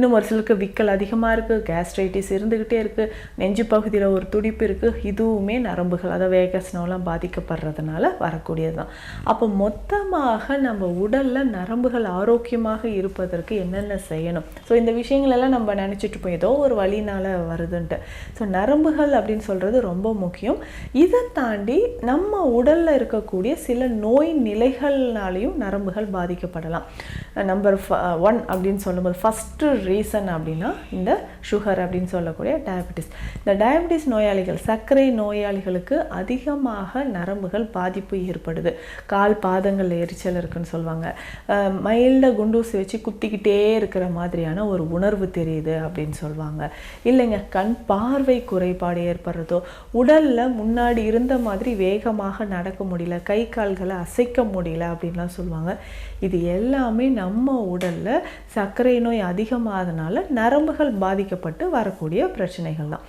இன்னும் ஒரு சிலருக்கு விக்கல் அதிகமாக இருக்குது கேஸ்ட்ரைட்டிஸ் இருந்துக்கிட்டே இருக்குது நெஞ்சு பகுதியில் ஒரு துடிப்பு இருக்குது இதுவுமே நரம்புகள் அதை வேகஸ்னோலாம் பாதிக்கப்படுறதுனால வரக்கூடியது தான் அப்போ மொத்தமாக நம்ம உடலில் நரம்புகள் ஆரோக்கியமாக இருப்பதற்கு என்னென்ன செய்யணும்? ஸோ இந்த விஷயங்களெல்லாம் நம்ம நினச்சிட்டு போய் ஏதோ ஒரு வழினால் வருதுன்ட்டு. ஸோ நரம்புகள் அப்படின்னு சொல்கிறது ரொம்ப முக்கியம். இதை தாண்டி நம்ம உடலில் இருக்கக்கூடிய சில நோய் நிலைகள்னாலையும் நரம்புகள் பாதிக்கப்படலாம். நம்பர் ஒன் அப்படின்னு சொல்லும்போது ஃபஸ்ட்டு ரீசன் அப்படின்னா இந்த சுகர் அப்படின்னு சொல்லக்கூடிய டயபெட்டிஸ் இந்த டயபெட்டிஸ் நோயாளிகள் சர்க்கரை நோயாளிகளுக்கு அதிகமாக நரம்புகள் பாதிப்பு ஏற்படுது. கால் பாதங்களில் எரிச்சல் இருக்குன்னு சொல்லுவாங்க. மைல்டாக குண்டூசி வச்சு குத்திக்கிட்டே இருக்கிற மாதிரியான ஒரு உணர்வு தெரியுது அப்படின்னு சொல்லுவாங்க. இல்லைங்க கண் பார்வை குறைபாடு ஏற்படுறதோ உடலில் முன்னாடி இருந்த மாதிரி வேகமாக நடக்க முடியல கை கால்களை அசைக்க முடியல அப்படின்லாம் சொல்லுவாங்க. இது எல்லாமே நம்ம உடலில் சர்க்கரை நோய் அதிகமாக அதனால் நரம்புகள் பாதிக்கப்பட்டு வரக்கூடிய பிரச்சனைகள் தான்